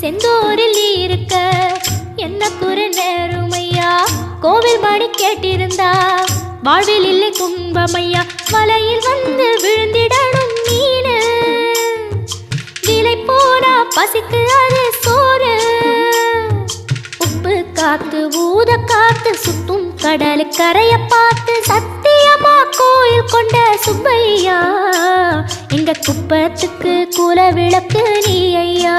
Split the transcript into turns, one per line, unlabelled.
செந்தூரில் இருக்க என்ன குறு நேருமையா? கோவில் மணி கேட்டிருந்தா வாழ்வில் இல்லை துன்பமையா? மலையில் வந்து விழுந்திடணும் மீனு விலை போனா பசிக்கு அது சோறு. உப்பு காத்து ஊத காத்து சுத்தும் கடல் கரைய பார்த்து சத்தியமா கோயில் கொண்ட சுப்பையா? இந்த குப்பத்துக்கு குல விளக்கு நீ ஐயா.